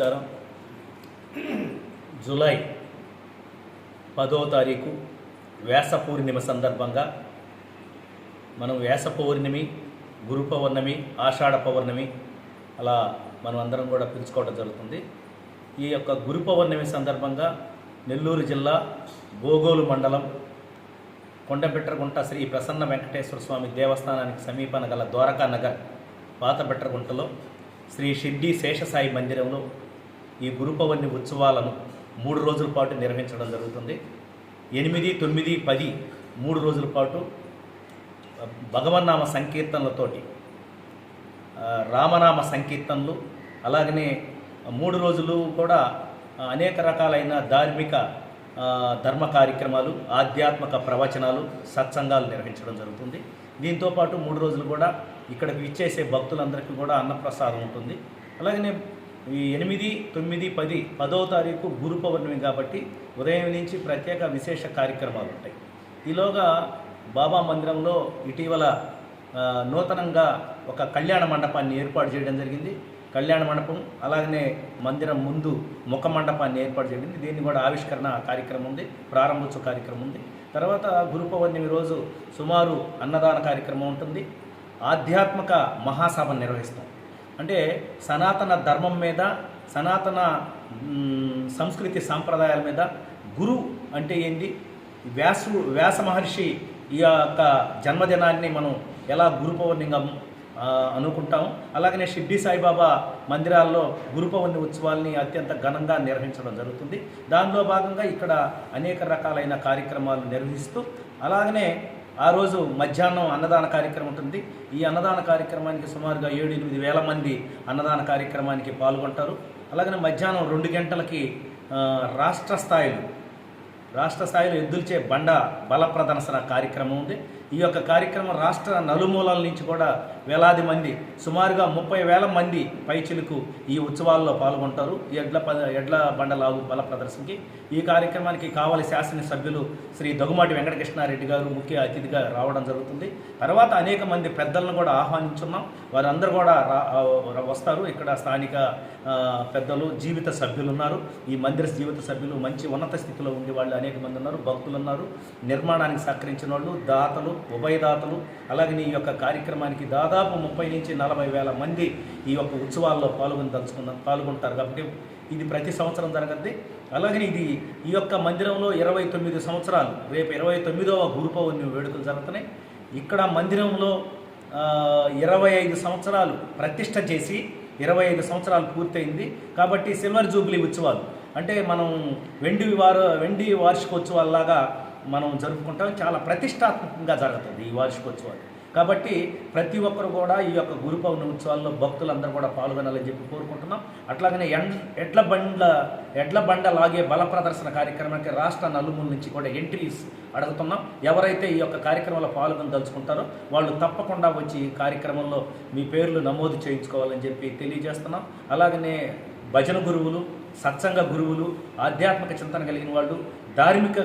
నమస్కారం. జూలై పదో తారీఖు వ్యాస పూర్ణిమ సందర్భంగా మనం వ్యాస పౌర్ణమి గురు పౌర్ణమి ఆషాఢ పౌర్ణమి అలా మనం అందరం కూడా పిలుచుకోవడం జరుగుతుంది. ఈ యొక్క గురు పౌర్ణమి సందర్భంగా నెల్లూరు జిల్లా గోగోలు మండలం కొండబెట్టరగుంట శ్రీ ప్రసన్న వెంకటేశ్వర స్వామి దేవస్థానానికి సమీపన గల ద్వారకా నగర్ పాత శ్రీ షిర్డీ శేషసాయి మందిరంలో ఈ గురు ఉత్సవాలను మూడు రోజుల పాటు నిర్వహించడం జరుగుతుంది. ఎనిమిది తొమ్మిది పది మూడు రోజుల పాటు భగవన్నామ సంకీర్తనలతోటి రామనామ సంకీర్తనలు అలాగనే మూడు రోజులు కూడా అనేక రకాలైన ధార్మిక ధర్మ కార్యక్రమాలు ఆధ్యాత్మిక ప్రవచనాలు సత్సంగాలు నిర్వహించడం జరుగుతుంది. దీంతోపాటు మూడు రోజులు కూడా ఇక్కడికి ఇచ్చేసే భక్తులందరికీ కూడా అన్నప్రసాదం ఉంటుంది. అలాగనే ఈ ఎనిమిది తొమ్మిది పది పదో తారీఖు గురు పౌర్ణమి కాబట్టి ఉదయం నుంచి ప్రత్యేక విశేష కార్యక్రమాలు ఉంటాయి. ఈలోగా బాబా మందిరంలో ఇటీవల నూతనంగా ఒక కళ్యాణ మండపాన్ని ఏర్పాటు చేయడం జరిగింది. కళ్యాణ మండపం అలాగనే మందిరం ముందు ముఖ మండపాన్ని ఏర్పాటు చేయడం దీన్ని కూడా ఆవిష్కరణ కార్యక్రమం ఉంది ప్రారంభోత్సవ కార్యక్రమం ఉంది. తర్వాత గురు పౌర్ణమి రోజు సుమారు అన్నదాన కార్యక్రమం ఉంటుంది. ఆధ్యాత్మిక మహాసభ నిర్వహిస్తాం. అంటే సనాతన ధర్మం మీద సనాతన సంస్కృతి సాంప్రదాయాల మీద గురు అంటే ఏంది వ్యాసు వ్యాస మహర్షి ఈ యొక్క జన్మదినాన్ని మనం ఎలా గురు పౌర్ణింగం అనుకుంటాం అలాగనే షిడ్డి సాయిబాబా మందిరాల్లో గురు పౌర్ణమి ఉత్సవాల్ని అత్యంత ఘనంగా నిర్వహించడం జరుగుతుంది. దానిలో భాగంగా ఇక్కడ అనేక రకాలైన కార్యక్రమాలు నిర్వహిస్తూ అలాగనే ఆ రోజు మధ్యాహ్నం అన్నదాన కార్యక్రమం ఉంటుంది. ఈ అన్నదాన కార్యక్రమానికి సుమారుగా ఏడు ఎనిమిది వేల మంది అన్నదాన కార్యక్రమానికి పాల్గొంటారు. అలాగనే మధ్యాహ్నం రెండు గంటలకి రాష్ట్ర స్థాయిలో రాష్ట్ర స్థాయిలో ఎద్దుల్చే బండ బల ప్రదర్శన కార్యక్రమం ఉంది. ఈ యొక్క కార్యక్రమం రాష్ట్ర నలుమూలల నుంచి కూడా వేలాది మంది సుమారుగా ముప్పై వేల మంది పైచిలకు ఈ ఉత్సవాల్లో పాల్గొంటారు. ఈ ఎడ్ల పద ఎడ్ల బండలావు బల ప్రదర్శనకి ఈ కార్యక్రమానికి కావలి శాసనసభ్యులు శ్రీ దగుమాటి వెంకటకృష్ణారెడ్డి గారు ముఖ్య అతిథిగా రావడం జరుగుతుంది. తర్వాత అనేక మంది పెద్దలను కూడా ఆహ్వానించున్నాం. వారందరూ కూడా రా వస్తారు. ఇక్కడ స్థానిక పెద్దలు జీవిత సభ్యులు ఉన్నారు ఈ మందిర జీవిత సభ్యులు మంచి ఉన్నత స్థితిలో ఉండే వాళ్ళు అనేక మంది ఉన్నారు భక్తులు ఉన్నారు. నిర్మాణానికి సహకరించిన వాళ్ళు దాతలు ఉభయదాతలు అలాగే ఈ యొక్క కార్యక్రమానికి దాదాపు ముప్పై నుంచి నలభై వేల మంది ఈ యొక్క ఉత్సవాల్లో పాల్గొని దలుచుకున్న పాల్గొంటారు కాబట్టి ఇది ప్రతి సంవత్సరం జరగద్ది. అలాగే ఇది ఈ యొక్క మందిరంలో ఇరవై తొమ్మిది సంవత్సరాలు రేపు ఇరవై తొమ్మిదవ గురు పౌర్ణమి వేడుకలు జరుగుతున్నాయి. ఇక్కడ మందిరంలో ఇరవై ఐదు సంవత్సరాలు ప్రతిష్ట చేసి ఇరవై ఐదు సంవత్సరాలు పూర్తయింది. కాబట్టి సిల్వర్ జూబ్లీ ఉత్సవాలు అంటే మనం వెండి వార వెండి వార్షికోత్సవాల్లాగా మనం జరుపుకుంటాం. చాలా ప్రతిష్టాత్మకంగా జరుగుతుంది ఈ వార్షికోత్సవాలు. కాబట్టి ప్రతి ఒక్కరు కూడా ఈ యొక్క గురు పౌర్ణమి ఉత్సవాల్లో భక్తులందరూ కూడా పాల్గొనాలని చెప్పి కోరుకుంటున్నాం. అట్లాగనే ఎండ్ ఎడ్ల బండ్ల ఎడ్ల బండ లాగే బల ప్రదర్శన కార్యక్రమానికి రాష్ట్ర నలుమూల నుంచి కూడా ఎంట్రీస్ అడుగుతున్నాం. ఎవరైతే ఈ యొక్క కార్యక్రమంలో పాల్గొనదలుచుకుంటారో వాళ్ళు తప్పకుండా వచ్చి ఈ కార్యక్రమంలో మీ పేర్లు నమోదు చేయించుకోవాలని చెప్పి తెలియజేస్తున్నాం. అలాగనే భజన గురువులు సత్సంగ గురువులు ఆధ్యాత్మిక చింతన కలిగిన వాళ్ళు ధార్మిక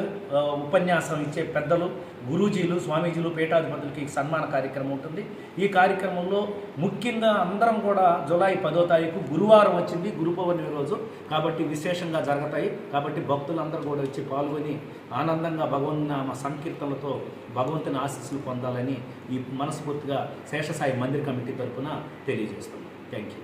ఉపన్యాసం ఇచ్చే పెద్దలు గురూజీలు స్వామీజీలు పీఠాధిపతులకి సన్మాన కార్యక్రమం ఉంటుంది. ఈ కార్యక్రమంలో ముఖ్యంగా అందరం కూడా జులై పదో తారీఖు గురువారం వచ్చింది గురు పౌర్ణమి రోజు. కాబట్టి విశేషంగా జరుగుతాయి. కాబట్టి భక్తులందరూ కూడా వచ్చి పాల్గొని ఆనందంగా భగవన్నామ సంకీర్తనలతో భగవంతుని ఆశీస్సులు పొందాలని ఈ మనస్ఫూర్తిగా శేషసాయి మందిర్ కమిటీ తరఫున తెలియజేస్తున్నాం. Thank you